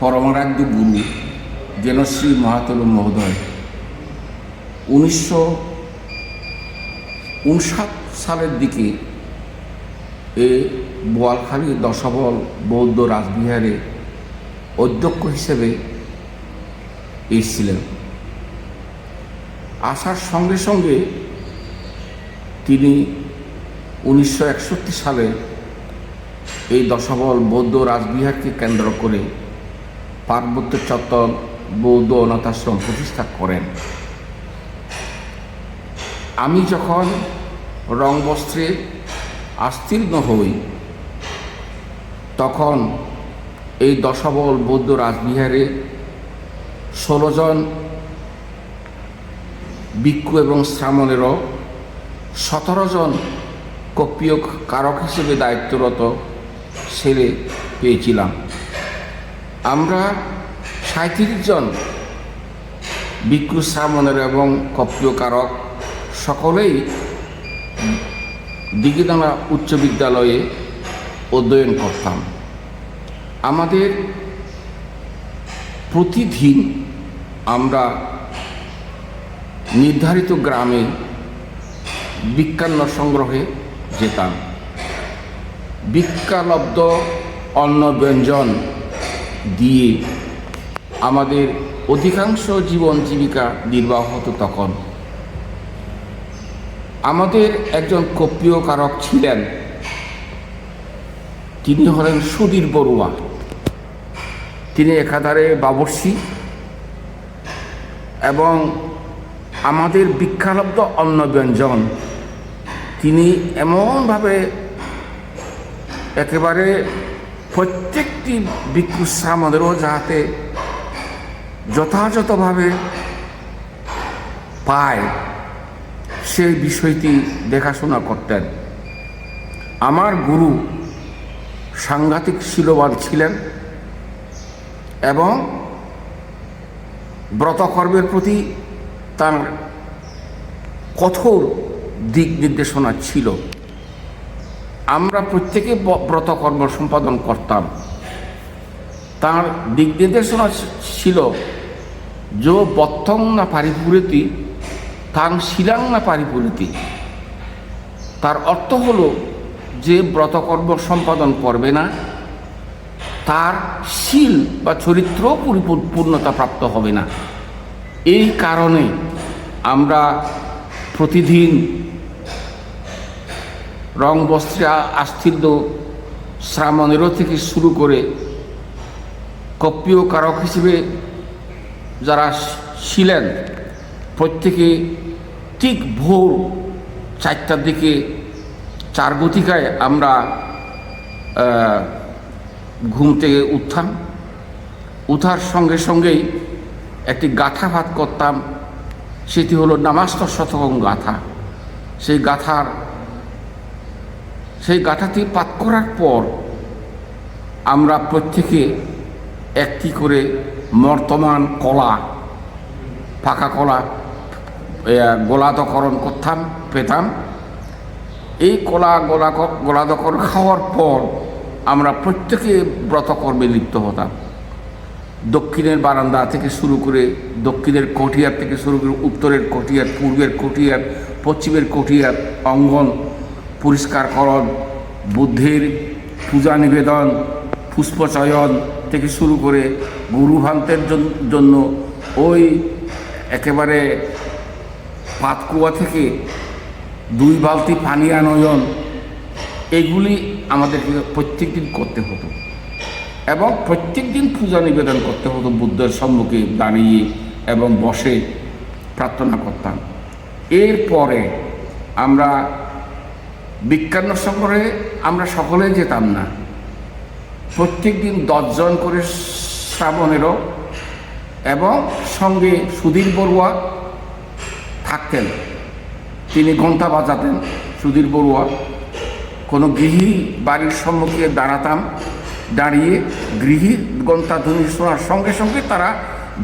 পরমারাধ্য গুরু জেনশ্রী মহাতলু মহোদয়। উনিশশো উনষাট সালের দিকে এ বোয়ালখালী দশবল বৌদ্ধ রাজবিহারে অধ্যক্ষ হিসেবে এসেছিলেন। আসার সঙ্গে সঙ্গে তিনি উনিশশো একষট্টি সালে এই দশবল বৌদ্ধ রাজবিহারকে কেন্দ্র করে পার্বত্য চত্বর বৌদ্ধ অনাথাশ্রম প্রতিষ্ঠা করেন। আমি যখন রং বস্ত্রে আস্তীর্ণ হই, তখন এই দশবল বৌদ্ধ রাজবিহারে ষোলো জন ভিক্ষু এবং শ্রামণেরও সতেরো জন কপ্পীয় কারক হিসেবে দায়িত্বরত ছেলে পেয়েছিলাম। আমরা সাঁত্রিশ জন ভিক্ষু শ্রামণের এবং কপ্পীয় কারক সকলেই দিঘিদাঙ্গা উচ্চ বিদ্যালয়ে অধ্যয়ন করতাম। আমাদের প্রতিদিন আমরা নির্ধারিত গ্রামে বিজ্ঞান্য সংগ্রহে যেতাম। বিজ্ঞালব্ধ অন্ন ব্যঞ্জন দিয়ে আমাদের অধিকাংশ জীবন জীবিকা নির্বাহ হতো তখন। আমাদের একজন কপ্পীয় কারক ছিলেন। তিনি হলেন সুধীর বড়ুয়া। তিনি একাধারে বাবর্ষি এবং আমাদের বিখ্যালব্ধ অন্ন ব্যঞ্জন তিনি এমনভাবে একেবারে প্রত্যেকটি ভিক্ষু আমাদেরও যাতে যথাযথভাবে পায়, সেই বিষয়টি দেখাশোনা করতেন। আমার গুরু সাংঘাতিক শিলবান ছিলেন এবং ব্রতকর্মের প্রতি তার কঠোর দিক নির্দেশনা ছিল। আমরা প্রত্যেকে ব- ব্রতকর্ম সম্পাদন করতাম। তার দিক নির্দেশনা ছিল যো বত্তং না পারিপুরিতি তাং শিলাং না পারিপুরিতি। তার অর্থ হলো যে ব্রতকর্ম সম্পাদন করবে না, তার শীল বা চরিত্র পরিপূর্ণতা প্রাপ্ত হবে না। এই কারণে আমরা প্রতিদিন রং বস্ত্রে আস্থির্য শ্রামণেরও থেকে শুরু করে কপ্পীয় কারক হিসেবে যারা ছিলেন, প্রত্যেকে ঠিক ভোর চারটার দিকে চার গতিকায় আমরা ঘুম থেকে উঠতাম। উঠার সঙ্গে সঙ্গেই একটি গাথা ভাত করতাম, সেটি হলো নামাস্ত শতকম গাথা। সেই গাথার সেই পাঠ করার পর আমরা প্রত্যেকে একটি করে মর্তমান কলা পাকা কলা এ, গোলাদকরণ করতাম পেতাম। এই কলা গোলা গোলাদকরণ খাওয়ার পর আমরা প্রত্যেকে ব্রতকর্মে লিপ্ত হতাম। দক্ষিণের বারান্দা থেকে শুরু করে দক্ষিণের কটিয়ার থেকে শুরু করে উত্তরের কটিয়ার পূর্বের কটিয়ার পশ্চিমের কটিয়ার অঙ্গন পরিষ্কারকরণ বুদ্ধের পূজা নিবেদন, পুষ্পচয়ন থেকে শুরু করে গুরুভান্তের জন্য ওই একেবারে পাতকুয়া থেকে দুই বালতি পানি আনয়ন, এগুলি আমাদেরকে প্রত্যেক দিন করতে হতো। এবং প্রত্যেক দিন পূজা নিবেদন করতে হতো বুদ্ধের সম্মুখে দাঁড়িয়ে এবং বসে প্রার্থনা করতাম। এরপরে আমরা বিজ্ঞান সংগ্রহে আমরা সকলে যেতাম না। প্রত্যেক দিন দশজন করে শ্রাবণেরও এবং সঙ্গে সুধীর বড়ুয়া থাকতেন। তিনি ঘণ্টা বাজাতেন সুধীর বড়ুয়া। কোনো গৃহী বাড়ির সম্মুখে দাঁড়াতাম, দাঁড়িয়ে গৃহী ঘণ্টা ধ্বনি শোনার সঙ্গে সঙ্গে তারা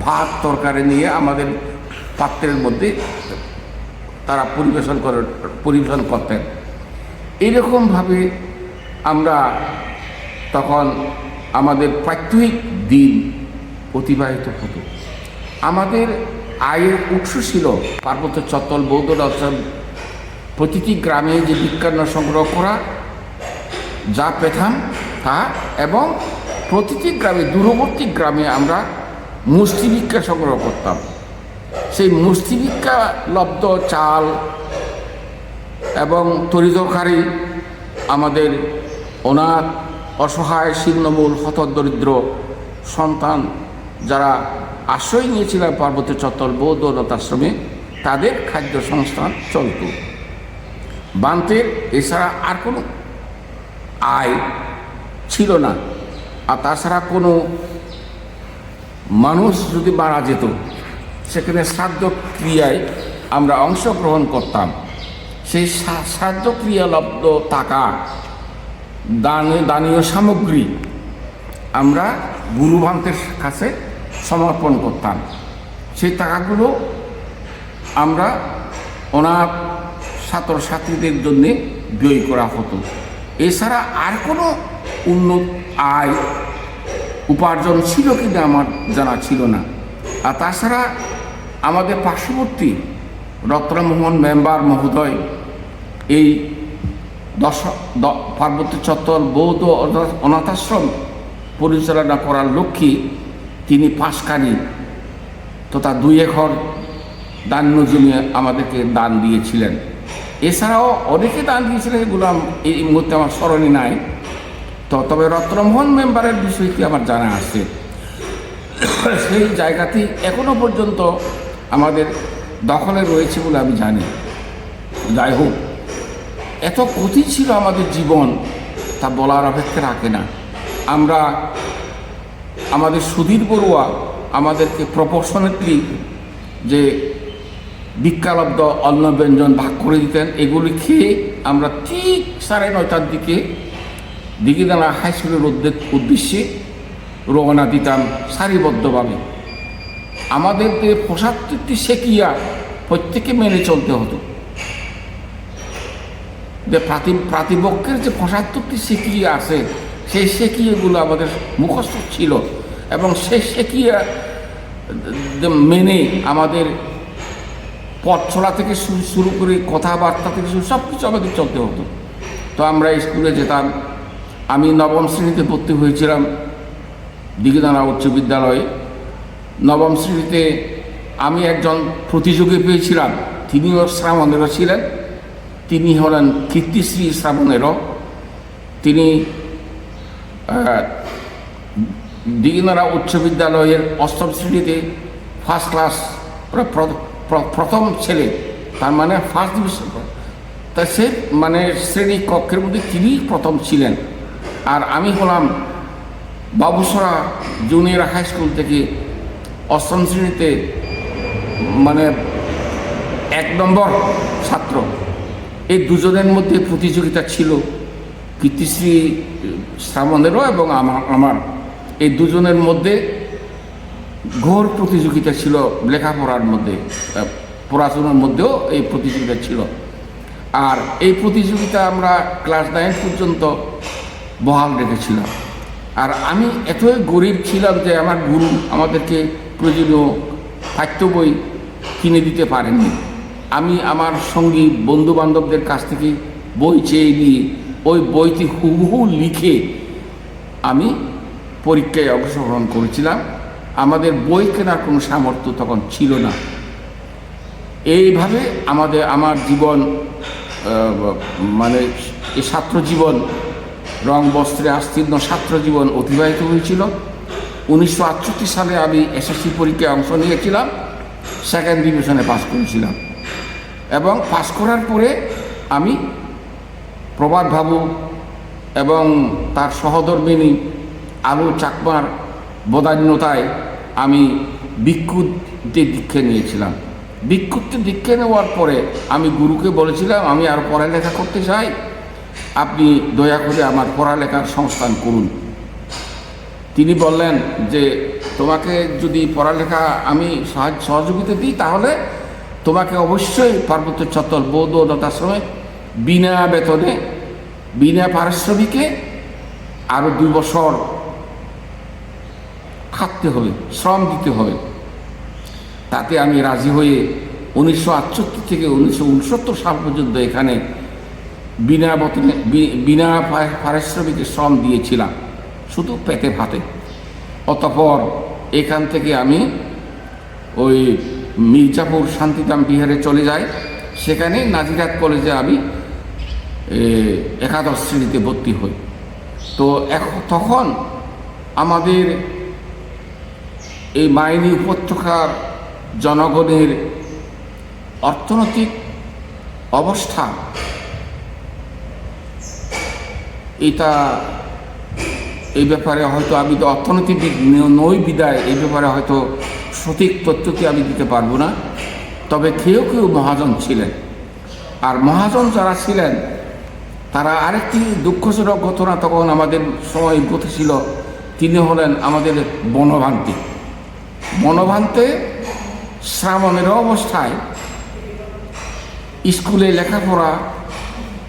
ভাত তরকারি নিয়ে আমাদের পাত্রের মধ্যে তারা পরিবেশন করে, পরিবেশন করতেন। এইরকমভাবে আমরা তখন আমাদের প্রাত্যহিক দিন অতিবাহিত হতো। আমাদের আয়ের উৎস ছিল পার্বত্য চত্বল বৌদ্ধ দর্শন, প্রতিটি গ্রামে যে বিজ্ঞান সংগ্রহ করা, যা পেতাম তা, এবং প্রতিটি গ্রামে, দূরবর্তী গ্রামে আমরা মুষ্টিভিক্ষা সংগ্রহ করতাম। সেই মুষ্টিভিক্ষা লব্ধ চাল এবং তরিতরকারি আমাদের অনাথ অসহায়, ছিন্নমূল হতদরিদ্র সন্তান যারা আশ্রয় নিয়েছিলেন পার্বত্য চত্বর বৌদ্ধ তাদের খাদ্য সংস্থান চলত। বান্তের এছাড়া আর কোনো আয় ছিল না। আর তাছাড়া কোনো মানুষ যদি মারা যেত, সেখানে শ্রাদ্ধ ক্রিয়ায় আমরা অংশগ্রহণ করতাম। সেই সা- শ্রাদ্ধ ক্রিয়ালব্ধ টাকা, দান, দানীয় সামগ্রী আমরা গুরুভান্তের কাছে সমর্পণ করতাম। সেই টাকাগুলো আমরা অনাথ ছাত্রছাত্রীদের জন্যে ব্যয় করা হতো। এছাড়া আর কোনো উন্নত আয় উপার্জন ছিল কি না আমার জানা ছিল না। আর তাছাড়া আমাদের পার্শ্ববর্তী রত্নমোহন মেম্বার মহোদয় এই দশ পার্বত্য চত্বর বৌদ্ধ অনাথ- অনাথাশ্রম পরিচালনা করার লক্ষ্যে তিনি পাঁচকানি তথা দুই একর দান্য জমি আমাদেরকে দান দিয়েছিলেন। এছাড়াও অনেকে দান দিয়েছিলেন এগুলো এই মুহূর্তে আমার স্মরণে নাই। তো তবে রত্নমোহন মেম্বারের বিষয়টি আমার জানা আছে। সেই জায়গাটি এখনও পর্যন্ত আমাদের দখলে রয়েছে বলে আমি জানি। যাই হোক এত ক্ষতি ছিল আমাদের জীবন, তা বলার অপেক্ষা রাখে না। আমরা আমাদের সুধীর বড়ুয়া আমাদেরকে প্রপোর্শনেটলি যে বিজ্ঞালব্ধ অন্ন ব্যঞ্জন ভাগ করে দিতেন, এগুলি খেয়ে আমরা ঠিক সাড়ে নয়টার দিকে দিঘিদানা হাই স্কুলের উদ্দে- উদ্দেশ্যে রওনা দিতাম সারিবদ্ধভাবে। আমাদের যে পঁচাত্তরটি সেকিয়া প্রত্যেকে মেনে চলতে হতো। যে প্রাতি প্রাতিপক্ষের যে পঁচাত্তরটি সেকিয়া আছে, সেই সেকিয়াগুলো আমাদের মুখস্থ ছিল এবং সেই সেকিয়া মেনে আমাদের পথ চলা থেকে শুরু করে কথাবার্তা থেকে শুরু সব কিছু আমাদের চলতে হতো। তো আমরা স্কুলে যেতাম, আমি নবম শ্রেণীতে ভর্তি হয়েছিলাম দিঘিদানা উচ্চ বিদ্যালয়ে। নবম শ্রেণীতে আমি একজন প্রতিযোগী পেয়েছিলাম তিনিও শ্রাবণেরও ছিলেন। তিনি হলেন কীর্তিশ্রী শ্রাবণেরও। তিনি আহ, দিঘিনারা উচ্চ বিদ্যালয়ের অষ্টম শ্রেণীতে ফার্স্ট ক্লাস প্র- প্র- প্র- প্রথম ছেলে। তার মানে ফার্স্ট ডিভিশন তা সে মানে শ্রেণি কক্ষের মধ্যে তিনি প্রথম ছিলেন। আর আমি হলাম বাবুসরা জুনিয়র হাই স্কুল থেকে অষ্টম শ্রেণীতে মানে এক নম্বর ছাত্র। এই দুজনের মধ্যে প্রতিযোগিতা ছিল কীর্তিশ্রী শ্রাবণেরও এবং আমার আমার। এই দুজনের মধ্যে ঘোর প্রতিযোগিতা ছিল লেখাপড়ার মধ্যে পড়াশোনার মধ্যেও এই প্রতিযোগিতা ছিল। আর এই প্রতিযোগিতা আমরা ক্লাস নাইন পর্যন্ত বহাল রেখেছিলাম। আর আমি এতই গরিব ছিলাম যে আমার গুরু আমাদেরকে প্রয়োজনীয় পাঠ্য বই কিনে দিতে পারেননি। আমি আমার সঙ্গী বন্ধু বান্ধবদের কাছ থেকে বই চেয়ে নিয়ে ওই বইটি হুবহু লিখে আমি পরীক্ষায় অংশগ্রহণ করেছিলাম। আমাদের বই কেনার কোনো সামর্থ্য তখন ছিল না। এইভাবে আমাদের, আমার জীবন মানে ছাত্র জীবন, রং, বস্ত্রে আস্তীর্ণ ছাত্র জীবন অতিবাহিত হয়েছিল। উনিশশো আটষট্টি সালে আমি এসএসসি পরীক্ষায় অংশ নিয়েছিলাম, সেকেন্ড ডিভিশনে পাস করেছিলাম। এবং পাস করার পরে আমি প্রভাত বাবু এবং তার সহধর্মিনী আলু চাকমার বদান্যতায় আমি ভিক্ষুতে দীক্ষা নিয়েছিলাম। ভিক্ষুতে দীক্ষা নেওয়ার পরে আমি গুরুকে বলেছিলাম, আমি আর পড়ালেখা করতে চাই। আপনি দয়া করে আমার পড়ালেখার সংস্থান করুন। তিনি বললেন যে, তোমাকে যদি পড়ালেখা আমি সহযোগিতা দিই তাহলে তোমাকে অবশ্যই পার্বত্য চত্বর বৌদ্ধ অনাথাশ্রমে বিনা বেতনে, বিনা পারিশ্রমিকে আরও দুই বছর খাটতে হবে, শ্রম দিতে হবে। তাতে আমি রাজি হয়ে উনিশশো আটষট্টি থেকে উনিশশো উনসত্তর সাল পর্যন্ত এখানে বিনা বতনে বিনা পারিশ্রমিকে শ্রম দিয়েছিলাম, শুধু পেটে ভাতে। অতপর এখান থেকে আমি ওই মির্জাপুর শান্তিধাম বিহারে চলে যাই সেখানে নাজিরাত কলেজে আমি একাদশ শ্রেণীতে ভর্তি হই। তো তখন আমাদের এই মাইনি উপত্যকার জনগণের অর্থনৈতিক অবস্থা এটা, এই ব্যাপারে হয়তো আমি তো অর্থনৈতিক ন- বিদায়, এই ব্যাপারে হয়তো সঠিক তথ্যকে আমি দিতে পারব না। তবে কেউ কেউ মহাজন ছিলেন। আর মহাজন যারা ছিলেন, তারা আরেকটি দুঃখজনক ঘটনা তখন আমাদের সময় ঘটেছিল তিনি হলেন আমাদের বনভান্তি। বনভান্তে শ্রাবণের অবস্থায় স্কুলে লেখাপড়া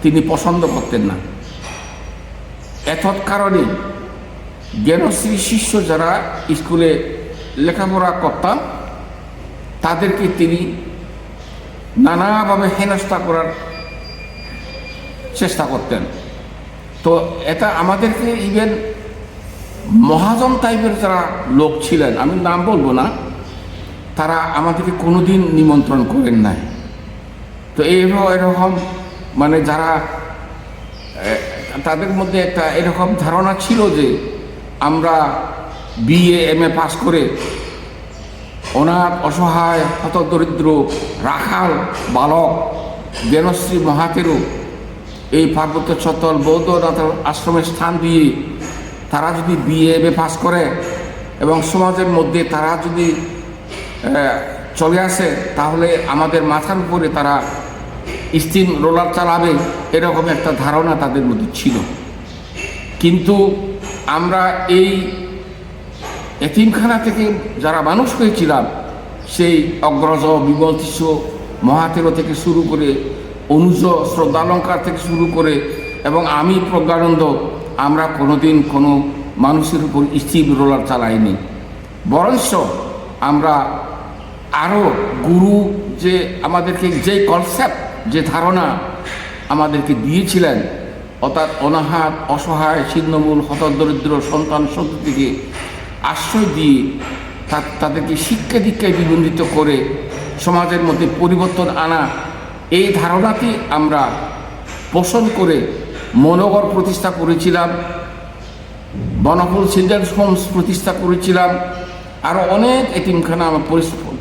তিনি পছন্দ করতেন না। এতৎ কারণে জ্ঞানশ্রী শিষ্য যারা স্কুলে লেখাপড়া করতাম, তাদেরকে তিনি নানাভাবে হেনস্থা করার চেষ্টা করতেন। তো এটা আমাদেরকে ইভেন মহাজন টাইপের যারা লোক ছিলেন, আমি নাম বলব না, তারা আমাদেরকে কোনোদিন নিমন্ত্রণ করেন নাই। তো এইভাবে এরকম মানে যারা তাদের মধ্যে একটা এরকম ধারণা ছিল যে আমরা বিএ এম এ পাস করে অনাথ, অসহায় হতদরিদ্র রাখাল, বালক, জ্ঞানশ্রী মহাতেরু এই পার্বত্য চত্বর বৌদ্ধনাথ আশ্রমের স্থান দিয়ে তারা যদি বিএ এম এ পাস করে এবং সমাজের মধ্যে তারা যদি চলে আসে, তাহলে আমাদের মাথার উপরে তারা স্টিম রোলার চালাবে, এরকম একটা ধারণা তাদের মধ্যে ছিল। কিন্তু আমরা এই এতিমখানা থেকে যারা মানুষ হয়েছিলাম, সেই অগ্রজ, বিমল শিষ্য মহাতের থেকে শুরু করে অনুজ শ্রদ্ধালঙ্কার থেকে শুরু করে এবং আমি প্রজ্ঞানন্দ, আমরা কোনোদিন কোনো মানুষের উপর স্টিম রোলার চালাইনি। বরঞ্চ আমরা আরও গুরু যে আমাদেরকে যে কনসেপ্ট যে ধারণা আমাদেরকে দিয়েছিলেন, অর্থাৎ অনাহাত অসহায়, ছিন্নমূল, হতদরিদ্র, সন্তান সন্ততিকে আশ্রয় দিয়ে তাদেরকে শিক্ষা দীক্ষায় বিবন্ধিত করে সমাজের মধ্যে পরিবর্তন আনা, এই ধারণাটি আমরা পোষণ করে মনোগর প্রতিষ্ঠা করেছিলাম, বনফুল চিলড্রেন্স হোমস প্রতিষ্ঠা করেছিলাম আরও অনেক এতিমখানা আমরা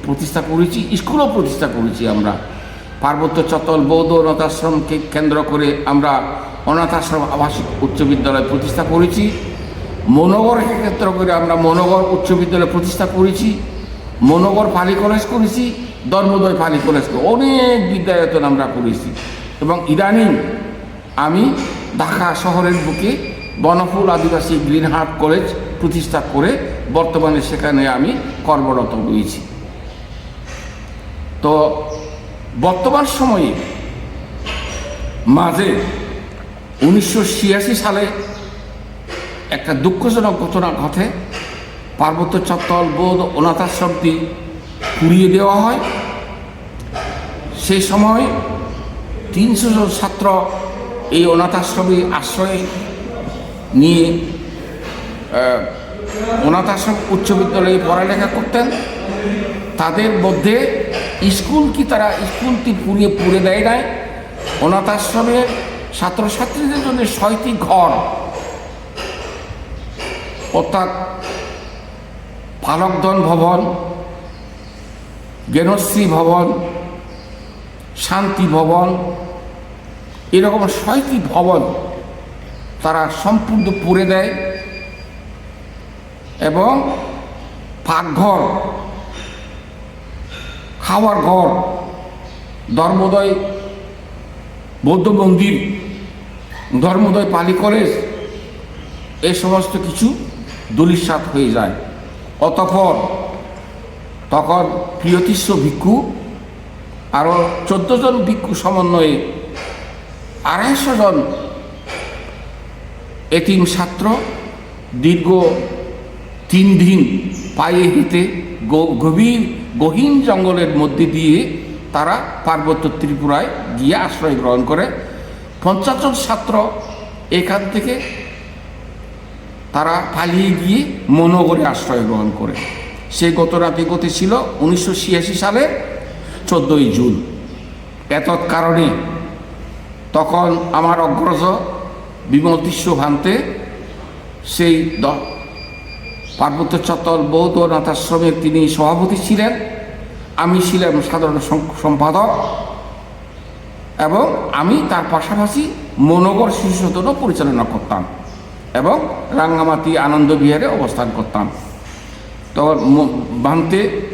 প্রতিষ্ঠা করেছি, স্কুলও প্রতিষ্ঠা করেছি আমরা। পার্বত্য চতল বৌদ্ধ অনাথাশ্রমকে কেন্দ্র করে আমরা অনাথাশ্রম আবাসিক উচ্চ বিদ্যালয় প্রতিষ্ঠা করেছি। মনোগরকে কেন্দ্র করে আমরা মনোগর উচ্চ বিদ্যালয় প্রতিষ্ঠা করেছি মনোগর পালি কলেজ করেছি, ধর্মোদয় পালি কলেজ অনেক বিদ্যায়তন আমরা করেছি। এবং ইদানিং আমি ঢাকা শহরের বুকে Banaful Adibasi green heart college প্রতিষ্ঠা করে বর্তমানে সেখানে আমি কর্মরত রয়েছি। তো বর্তমান সময়ে মাঝে উনিশশো ছিয়াশি সালে একটা দুঃখজনক ঘটনা ঘটে। পার্বত্য চত্বর বোধ অনাথাশ্রমটি পুড়িয়ে দেওয়া হয়। সেই সময় তিনশো জন ছাত্র এই অনাথাশ্রমে আশ্রয় নিয়ে আহ, অনাথ আশ্রম উচ্চ বিদ্যালয়ে পড়ালেখা করতেন। তাদের মধ্যে স্কুল কি তারা স্কুলটি পুড়িয়ে পুড়ে দেয় নাই? অনাথ আশ্রমের ছাত্রছাত্রীদের জন্য ছয়টি ঘর অর্থাৎ পালকদন ভবন জ্ঞানশ্রী ভবন, শান্তি ভবন, এরকম ছয়টি ভবন তারা সম্পূর্ণ পুড়ে দেয় এবং পাকঘর, খাওয়ার ঘর, ধর্মোদয় বৌদ্ধ মন্দির, ধর্মোদয় পালি কলেজ এই সমস্ত কিছু দলিসাত হয়ে যায়। অতঃপর তখন প্রিয়তিস্ব ভিক্ষু আরও চোদ্দ জন ভিক্ষু সমন্বয়ে আড়াইশো জন এতিম ছাত্র দীর্ঘ তিন দিন পায়ে হেঁটে গভীর, গহীন জঙ্গলের মধ্যে দিয়ে তারা পার্বত্য ত্রিপুরায় গিয়ে আশ্রয় গ্রহণ করে। পঞ্চাশ জন ছাত্র এখান থেকে তারা পালিয়ে গিয়ে মনোগরে আশ্রয় গ্রহণ করে। সে গত রাতে গতি ছিল উনিশশো ছিয়াশি সালের চোদ্দোই জুন। এত কারণে তখন আমার অগ্রজ বিমল দৃশ্য ভান্তে সেই দ- পার্বত্য চত্বর বৌদ্ধ নাথাশ্রমের তিনি সভাপতি ছিলেন। আমি ছিলাম সাধারণ সম্পাদক এবং আমি তার পাশাপাশি মনোগর শিশু সদনও পরিচালনা করতাম। এবং রাঙ্গামাটি আনন্দ বিহারে অবস্থান করতাম। তখন ভান্তে,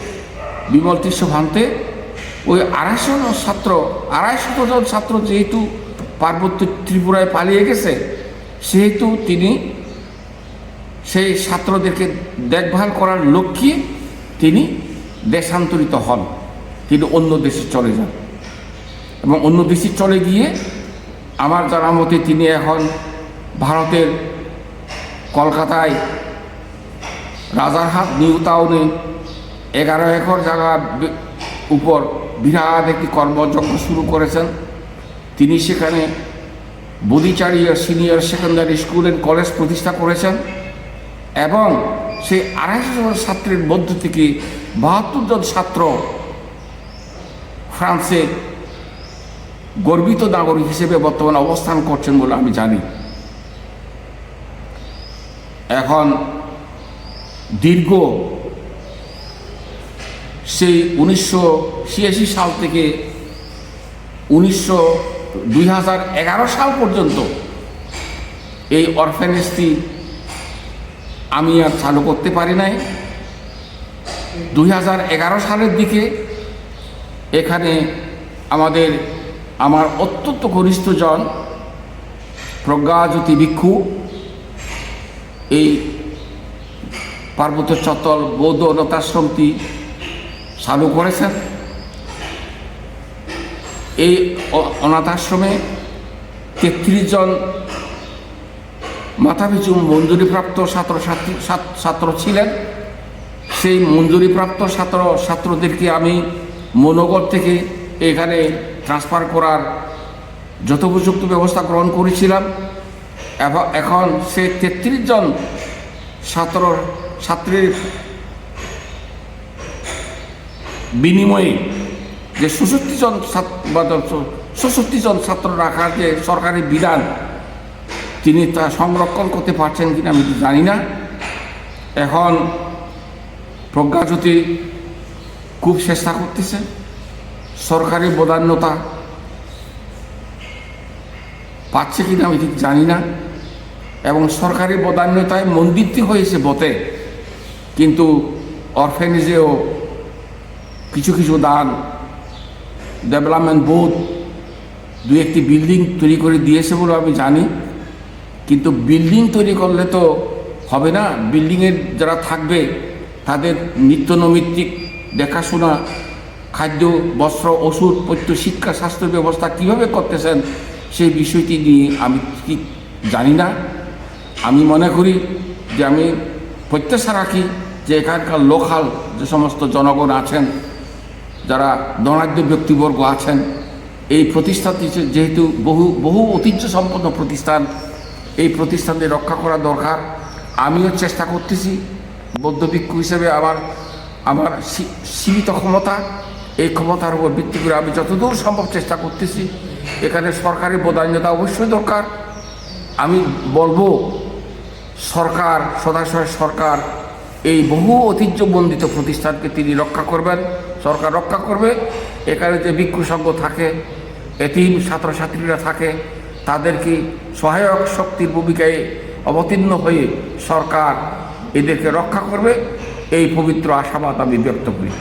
বিমল তীর্ষ ভান্তে, ওই আড়াইশো জন ছাত্র, আড়াইশো জন ছাত্র যেহেতু পার্বত্য ত্রিপুরায় পালিয়ে গেছে, সেহেতু তিনি সেই ছাত্রদেরকে দেখভাল করার লক্ষ্যে তিনি দেশান্তরিত হন। তিনি অন্য দেশে চলে যান। এবং অন্য দেশে চলে গিয়ে আমার জানা মতে তিনি এখন ভারতের কলকাতায় রাজারহাট নিউ টাউনে এগারো একর জায়গা উপর বিরাট একটি কর্মযজ্ঞ শুরু করেছেন। তিনি সেখানে Badicharia senior secondary school and college প্রতিষ্ঠা করেছেন এবং সেই আড়াইশো জন ছাত্রের মধ্য থেকে বাহাত্তর জন ছাত্র ফ্রান্সে গর্বিত নাগরিক হিসেবে বর্তমানে অবস্থান করছেন বলে আমি জানি। এখন দীর্ঘ সেই উনিশশো ছিয়াশি সাল থেকে উনিশশো দুই সাল পর্যন্ত এই অরফেনেজটি আমি আর চালু করতে পারি নাই। দুই হাজার এগারো সালের দিকে এখানে আমাদের, আমার অত্যন্ত ঘনিষ্ঠজন প্রজ্ঞাজ্যোতি ভিক্ষু এই পার্বত্য চত্বর বৌদ্ধ অনাথাশ্রমটি চালু করেছেন। এই অনাথাশ্রমে তেত্রিশ জন মাথাপিছু মঞ্জুরিপ্রাপ্ত ছাত্রছাত্রী, ছাত- ছাত্র ছিলেন। সেই মঞ্জুরিপ্রাপ্ত ছাত্র, ছাত্রদেরকে আমি মনোগর থেকে এখানে ট্রান্সফার করার যথোপযুক্ত ব্যবস্থা গ্রহণ করেছিলাম। এবং এখন সে তেত্রিশ জন ছাত্র, ছাত্রীর বিনিময়ে যে ষষট্টি জন ষষট্টি জন ছাত্র রাখার যে সরকারি বিধান, তিনি তা সংরক্ষণ করতে পারছেন কিনা আমি জানি না। এখন প্রজ্ঞাজ্যোতি খুব চেষ্টা করতেছে। সরকারি বদান্যতা পাচ্ছে কিনা আমি ঠিক জানি না। এবং সরকারি বদান্যতায় মন্দিরটি হয়েছে বটে। কিন্তু অরফেনেজেও কিছু কিছু দান, ডেভেলপমেন্ট বোর্ড দু একটি বিল্ডিং তৈরি করে দিয়েছে বলে আমি জানি। কিন্তু বিল্ডিং তৈরি করলে তো হবে না। বিল্ডিংয়ের যারা থাকবে, তাদের নিত্য নৈমিত্তিক দেখাশোনা, খাদ্য, বস্ত্র, ওষুধ পথ্য শিক্ষা, স্বাস্থ্য ব্যবস্থা কীভাবে করতেছেন, সেই বিষয়টি নিয়ে আমি ঠিক জানি না। আমি মনে করি যে আমি প্রত্যাশা রাখি যে এখানকার লোকাল যে সমস্ত জনগণ আছেন, যারা ধনাঢ্য ব্যক্তিবর্গ আছেন, এই প্রতিষ্ঠানটি যেহেতু বহু বহু ঐতিহ্য সম্পন্ন প্রতিষ্ঠান, এই প্রতিষ্ঠানটি রক্ষা করা দরকার। আমিও চেষ্টা করতেছি বৌদ্ধভিক্ষু হিসেবে আমার আমার সীমিত ক্ষমতা, এই ক্ষমতার উপর ভিত্তি করে আমি যতদূর সম্ভব চেষ্টা করতেছি। এখানে সরকারি বদান্যতা অবশ্যই দরকার। আমি বলব সরকার, সদাশয় সরকার, এই বহু ঐতিহ্যবন্দিত প্রতিষ্ঠানকে তিনি রক্ষা করবেন। সরকার রক্ষা করবে। এখানে যে ভিক্ষু থাকে এতিম ছাত্রছাত্রীরা থাকে তাদেরকে সহায়ক শক্তির ভূমিকায় অবতীর্ণ হয়ে সরকার এদেরকে রক্ষা করবে? এই পবিত্র আশাবাদ আমি ব্যক্ত করি।